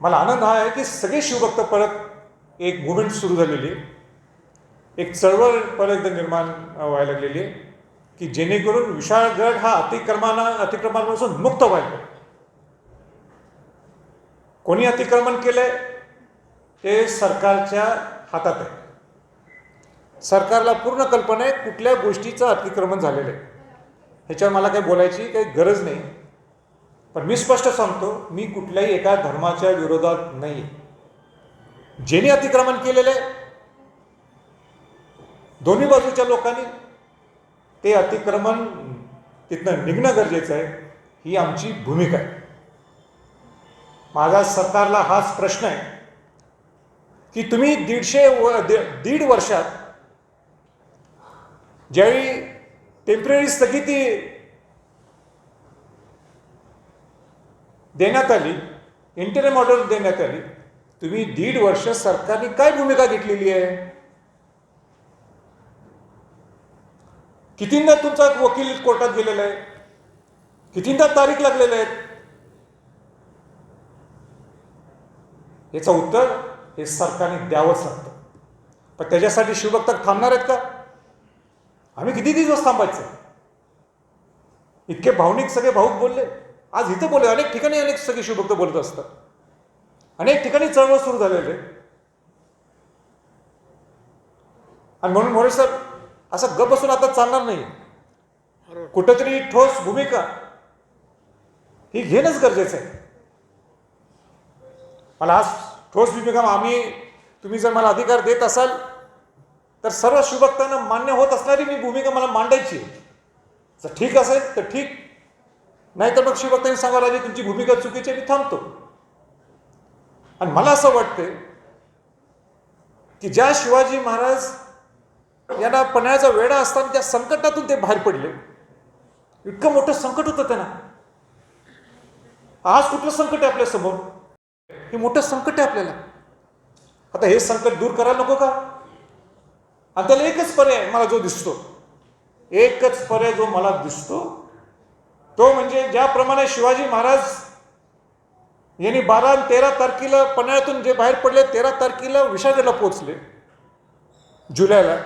मला आनंद हा आहे की सगळे शिवभक्त परत एक मुवमेंट सुरू झालेली एक चळवळ परत एकदा निर्माण व्हायला लागलेली आहे की जेणेकरून विशाळगड हा अतिक्रमाना अतिक्रमणापासून मुक्त व्हायला कोणी अतिक्रमण केलंय? ते सरकारच्या हातात आहे. सरकारला पूर्ण कल्पना आहे कुठल्या गोष्टीचं अतिक्रमण झालेलं आहे. ह्याच्यावर मला काही बोलायची काही गरज नाही. पण मी स्पष्ट सांगतो मी कुठल्याही एका धर्माच्या विरोधात नाही ज्यांनी अतिक्रमण केलेलं आहे दोन्ही बाजूच्या लोकांनी ते अतिक्रमण तिथनं निघणं गरजेचं आहे ही आमची भूमिका आहे. माझा सरकारला हाच प्रश्न आहे की तुम्ही दीडशे व दीड वर्षात ज्यावेळी टेंपररी स्थगिती देण्यात आली इंटरनेम ऑर्डर देण्यात आली. तुम्ही दीड वर्ष सरकारने काय भूमिका घेतलेली आहे? कितींदा तुमचा वकील कोर्टात गेलेला आहे? कितींदा तारीख लागलेल्या आहेत याचं उत्तर हे सरकारने द्यावंच लागतं. पण त्याच्यासाठी शिवभक्त थांबणार आहेत का? आम्ही किती दिवस थांबायचं? इतके भावनिक सगळे भाऊक बोलले. आज इथं बोलले अनेक ठिकाणी अनेक सगळे शिवभक्त बोलत असतात. अनेक ठिकाणी चळवळ सुरू झालेले आणि म्हणून मोरे सर असं गप बसून आता चालणार नाही. कुठंतरी ठोस भूमिका ही घेणंच गरजेचं आहे. मला आज ठोस भूमिका आम्ही तुम्ही जर मला अधिकार देत असाल तर सर्व शिवभक्तांना मान्य होत असणारी मी भूमिका मला मांडायची जर ठीक असेल तर ठीक. नाहीतर मग शिवभक्तांनी सांगा राजे तुमची भूमिका चुकीची मी थांबतो. आणि मला असं वाटतं की ज्या शिवाजी महाराज यांना पन्हाळ्याचा वेढा असताना त्या संकटातून ते बाहेर पडले. इतकं मोठं संकट होतं त्यांना. आज कुठलं संकट आहे आपल्यासमोर? हे मोठं संकट आहे आपल्याला. आता हे संकट दूर करायला नको का? आणि त्याला एकच पर्याय मला जो दिसतो. एकच पर्याय जो मला दिसतो तो म्हणजे ज्याप्रमाणे शिवाजी महाराज यांनी बारा आणि तेरा तारखेला पन्हाळ्यातून जे बाहेर पडले तेरा तारखेला विशाखेला पोहोचले. जुलैला.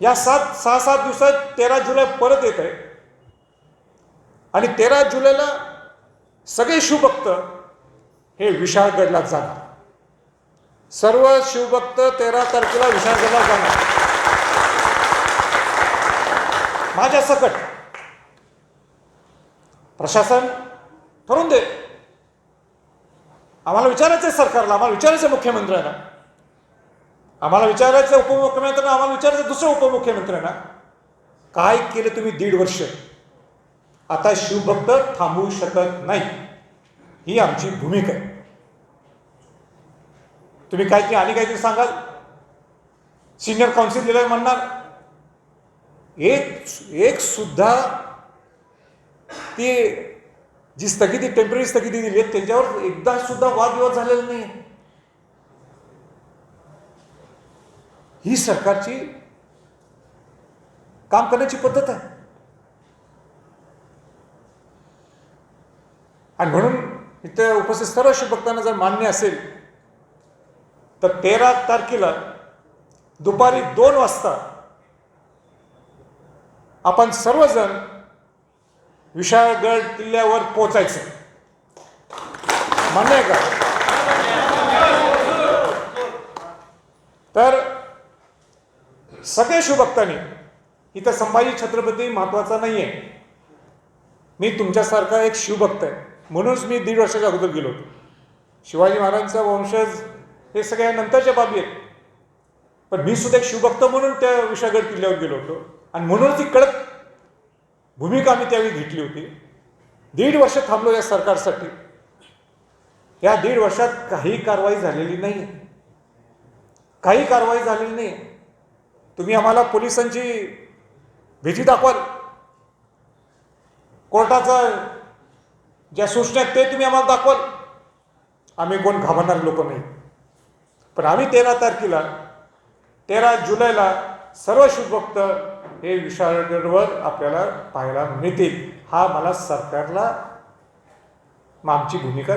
या सात सहा सात दिवसात तेरा जुलै परत येत आहे. आणि तेरा जुलैला सगळे शिवभक्त हे विशाळगडला जाणार. सर्व शिवभक्त तेरा तारखेला विशाळगडला जाणार. माझ्या सकट प्रशासन ठरवून दे. आम्हाला विचारायचं आहे सरकारला आम्हाला विचारायचं आहे मुख्यमंत्र्यांना. आम्हाला विचारायचं उपमुख्यमंत्र्यांना आम्हाला विचारायचं दुसरं दुसऱ्या उपमुख्यमंत्र्यांना. काय केलं तुम्ही दीड वर्ष? आता शिवभक्त थांबवू शकत नाही. ही आमची भूमिका आहे. तुम्ही काहीतरी आणि काहीतरी सांगाल? सिनियर काउन्सिल दिलं म्हणणार? एक एक सुद्धा ती जी स्थगिती टेंपररी स्थगिती दिली आहे त्याच्यावर एकदा सुद्धा वादविवाद झालेला नाही ही सरकारची काम करण्याची पद्धत आहे. आणि म्हणून इथं उपस्थित सर्व भक्तांना जर मान्य असेल तर तेरा तारखेला दुपारी दोन वाजता आपण सर्वजण विशाळगड किल्ल्यावर पोचायचं. मान्य आहे का? तर सगळे शिवभक्तांनी इथं संभाजी छत्रपती महत्त्वाचा नाही आहे मी तुमच्यासारखा एक शिवभक्त आहे. म्हणूनच मी दीड वर्षाच्या अगोदर गेलो होतो. शिवाजी महाराजांचा वंशज हे सगळ्या नंतरच्या बाबी आहेत. पण मी सुद्धा एक शिवभक्त म्हणून त्या विशाळगड किल्ल्यावर गेलो होतो. आणि म्हणून ती कडक भूमिका आम्ही त्यावेळी घेतली होती. दीड वर्ष थांबलो या सरकारसाठी. या दीड वर्षात काही कारवाई झालेली नाही काही कारवाई झालेली नाही तुम्ही आम्हाला पोलिसांची भीती दाखवाल. कोर्टाचा ज्या सूचना आहेत ते तुम्ही आम्हाला दाखवाल. आम्ही कोण घाबरणारे लोक नाही. पण आम्ही तेरा तारखेला तेरा जुलैला सर्व शिवभक्त हे विषयांवर आपल्याला पाहायला मिळतील. हा मला सरकारला आमची भूमिका